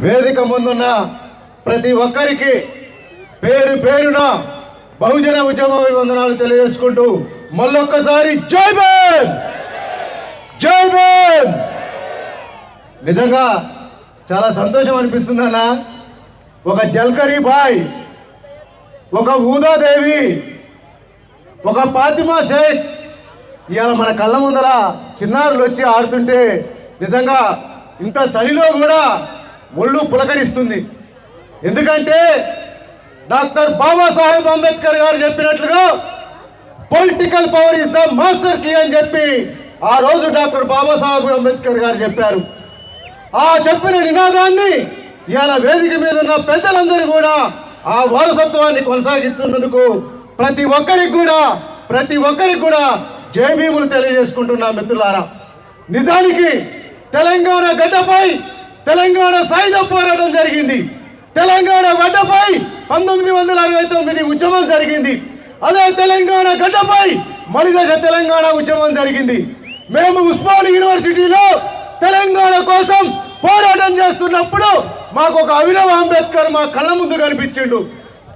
వేదిక ముందున్న ప్రతి ఒక్కరికి పేరు పేరున బహుజన ఉద్యమ వందనాలు తెలియజేసుకుంటూ మళ్ళొక్కసారి జై భీమ్! జై భీమ్! నిజంగా చాలా సంతోషం అనిపిస్తుందన్న ఒక జల్కరీ బాయ్ ఒక ఊదాదేవి ఒక ఫాతిమా షేక్ ఇవాళ మన కళ్ళ ముందర చిన్నారులు వచ్చి ఆడుతుంటే నిజంగా ఇంత చలిలో కూడా ఒళ్ళు పులకరిస్తుంది. ఎందుకంటే డాక్టర్ బాబాసాహెబ్ అంబేద్కర్ గారు చెప్పినట్లుగా political power is the master key అని చెప్పి ఆ రోజు డాక్టర్ బాబాసాహెబ్ అంబేద్కర్ గారు చెప్పారు. ఆ చెప్పిన నినాదాన్ని ఇవాళ వేదిక మీద ఉన్న పెద్దలందరూ కూడా ఆ వారసత్వాన్ని కొనసాగిస్తున్నందుకు ప్రతి ఒక్కరికి కూడా ప్రతి ఒక్కరికి కూడా జయభీములు తెలియజేసుకుంటున్నా మిత్రులారా. నిజానికి తెలంగాణ గడ్డపై తెలంగాణ సాయుధ పోరాటం జరిగింది. తెలంగాణ గడ్డపై పంతొమ్మిది వందల అరవై తొమ్మిది ఉద్యమం జరిగింది. అదే తెలంగాణ గడ్డపై మలిదశ తెలంగాణ ఉద్యమం జరిగింది. మేము ఉస్మాన్ యూనివర్సిటీలో తెలంగాణ కోసం పోరాటం చేస్తున్నప్పుడు మాకు ఒక అభినవ్ అంబేద్కర్ మా కళ్ళ ముందు కనిపించిండు.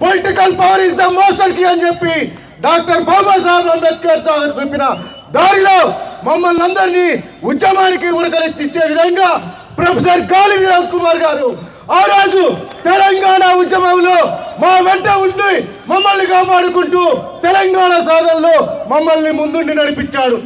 Political power is the master key అని చెప్పి డాక్టర్ బాబాసాహెబ్ అంబేద్కర్ సార్ చెప్పిన దారిలో మమ్మల్ని అందరినీ ఉద్యమానికి ఉరకలెత్తిచ్చే విధంగా ప్రొఫెసర్ గాలి వినోద్ కుమార్ గారు. ఆ రోజు తెలంగాణ ఉద్యమంలో మా వెంట ఉండి మమ్మల్ని కాపాడుకుంటూ తెలంగాణ సాధనలో మమ్మల్ని ముందుండి నడిపించాడు.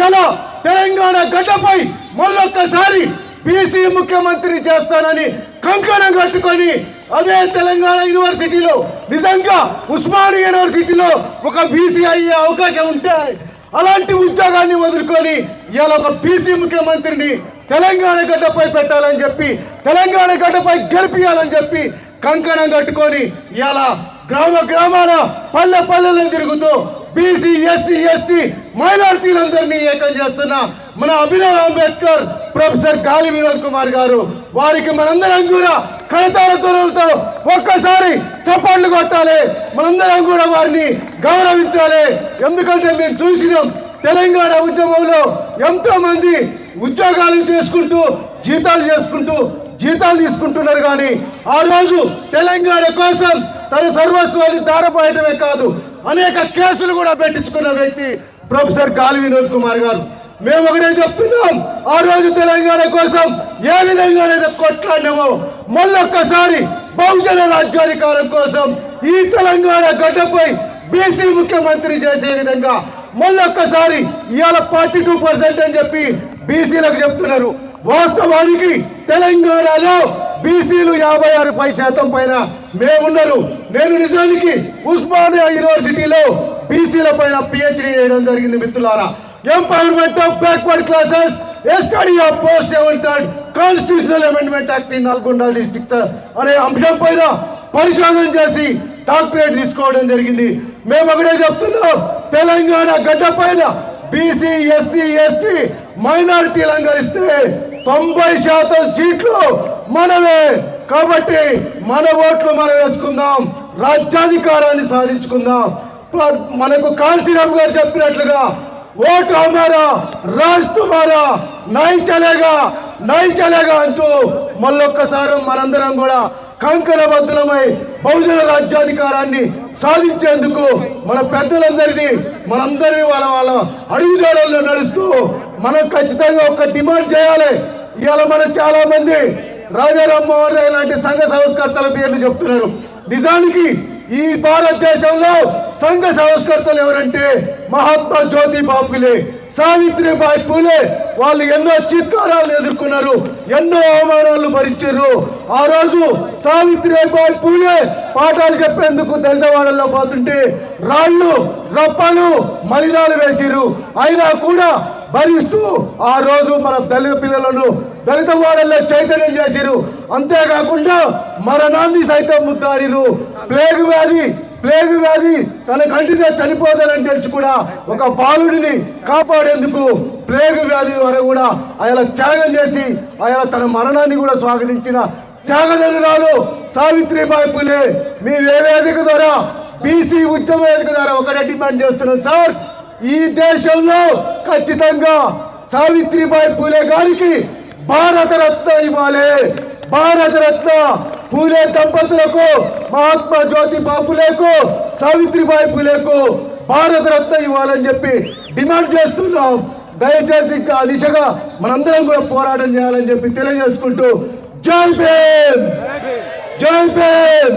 ఇలా తెలంగాణ గడ్డపై మళ్ళొక్కసారి బీసీ ముఖ్యమంత్రి చేస్తానని కంకణం కట్టుకొని అదే తెలంగాణ యూనివర్సిటీలో నిజంగా ఉస్మానియా యూనివర్సిటీలో ఒక బీసీ అయ్యే అవకాశం ఉంటే అలాంటి ఉద్యోగాన్ని వదులుకొని ఇలా ఒక బీసీ ముఖ్యమంత్రిని తెలంగాణ గడ్డపై పెట్టాలని చెప్పి తెలంగాణ గడ్డపై గడిపియాలని చెప్పి కంకణం కట్టుకొని ఇలా గ్రామ గ్రామాల పల్లె పల్లెలను తిరుగుతూ బీసీ ఎస్సీ ఎస్టీ మైనార్టీలందరినీ ఏకం చేస్తున్న మన అభినవ్ అంబేద్కర్ ప్రొఫెసర్ గాలి వినోద్ కుమార్ గారు. వారికి మనందరం కూడా కడతార త్వరలతో ఒక్కసారి చప్పట్లు కొట్టాలి. మనందరం కూడా వారిని గౌరవించాలి. ఎందుకంటే మేము చూసినాం తెలంగాణ ఉద్యమంలో ఎంతో మంది ఉద్యోగాలు చేసుకుంటూ జీతాలు చేసుకుంటూ జీతాలు తీసుకుంటున్నారు కానీ ఆ రోజు తెలంగాణ కోసం తన సర్వస్వాన్ని దారపోయటమే కాదు అనేక కేసులు కూడా పెట్టించుకున్న వ్యక్తి ప్రొఫెసర్ గాలి వినోద్ కుమార్ గారు. మేము ఒకటే చెప్తున్నాం ఆ రోజు తెలంగాణ కోసం ఏ విధంగా కొట్లాడినామో మళ్ళొక్కసారి బహుజన రాజ్యాధికారం కోసం ఈ తెలంగాణ గడ్డపై బీసీ ముఖ్యమంత్రి చేసే విధంగా మళ్ళొక్కసారి ఇవాళ ఫార్టీ టూ పర్సెంట్ అని చెప్పి బీసీలకు చెప్తున్నారు. వాస్తవానికి తెలంగాణలో బీసీలు యాభై ఆరు పై శాతం పైన మేమున్నారు. నేను నిజానికి ఉస్మానియా యూనివర్సిటీలో బీసీల పైన పిహెచ్డి చేయడం జరిగింది మిత్రులారా. Empowerment of backward classes study of post seven third constitutional amendment act in Nalgonda district అనే అంశం పైన పరిశోధన చేసి డాక్టరేట్ తీసుకోవడం జరిగింది. మేము ఒకటే చెప్తున్నాం తెలంగాణ గడ్డ పైన బీసీ ఎస్సీ ఎస్టీ మైనారిటీలంగా ఇస్తే తొంభై శాతం సీట్లు మనమే. కాబట్టి మన ఓట్లు మనం వేసుకుందాం రాజ్యాధికారాన్ని సాధించుకుందాం. మనకు కాంశీరామ్ గారు చెప్పినట్లుగా ఓటు అమ్మారా రాజ్ తుమారా నై చలేగా నై చలేగా అంటూ మళ్ళొక్కసారి మనందరం కూడా కంకణబద్ధులమై బహుజన రాజ్యాధికారాన్ని సాధించేందుకు మన పెద్దలందరినీ మనందరినీ వాళ్ళ వాళ్ళ అడుగుజాడల్లో నడుస్తూ మనం ఖచ్చితంగా ఒక డిమాండ్ చేయాలి. ఇవాళ మనం చాలా మంది రాజారామ్మోహన్ రాయ్ లాంటి సంఘ సంస్కర్తల పేర్లు చెప్తున్నారు. నిజానికి ఈ భారతదేశంలో సంఘ సంస్కర్తలు ఎవరంటే మహాత్మా జ్యోతి బాపులే సావిత్రిబాయి పూలే వాళ్ళు ఎన్నో చిత్కారాలు ఎదుర్కొన్నారు ఎన్నో అవమానాలు భరించారు. ఆ రోజు సావిత్రిబాయి పూలే పాఠాలు చెప్పేందుకు దళితవాడల్లో పోతుంటే రాళ్ళు రప్పలు మలినాలు వేసిరు అయినా కూడా భరిస్తూ ఆ రోజు మన దళిత పిల్లలను దళిత వాడల్లో చైతన్యం చేసిరు అంతేకాకుండా మరణాన్ని సైతం ముద్దాడిరు ప్లేగు వ్యాధి ప్లేగు వ్యాధి తన కంటితో చనిపోతారని తెలిసి కూడా ఒక బాలుడిని కాపాడేందుకు ప్లేగు వ్యాధి వరకు కూడా ఆయన త్యాగం చేసి ఆయన తన మరణాన్ని కూడా స్వాగతించిన త్యాగదనురాలు సావిత్రిబాయి పులే. మీ ఏ వేదిక ద్వారా బీసీ ఉద్యమ వేదిక ద్వారా ఒకటే డిమాండ్ చేస్తున్నాం సార్. ఈ దేశంలో ఖచ్చితంగా సావిత్రిబాయి పూలే గారికి భారతరత్న ఇవ్వాలి. భారతరత్న పూలే దంపతులకు మహాత్మా జ్యోతి బాపులేకు సావిత్రిబాయి పూలేకు భారతరత్న ఇవ్వాలని చెప్పి డిమాండ్ చేస్తున్నాం. దయచేసి ఆ దిశగా మనందరం కూడా పోరాటం చేయాలని చెప్పి తెలియజేసుకుంటూ జై భీమ్! జై భీమ్!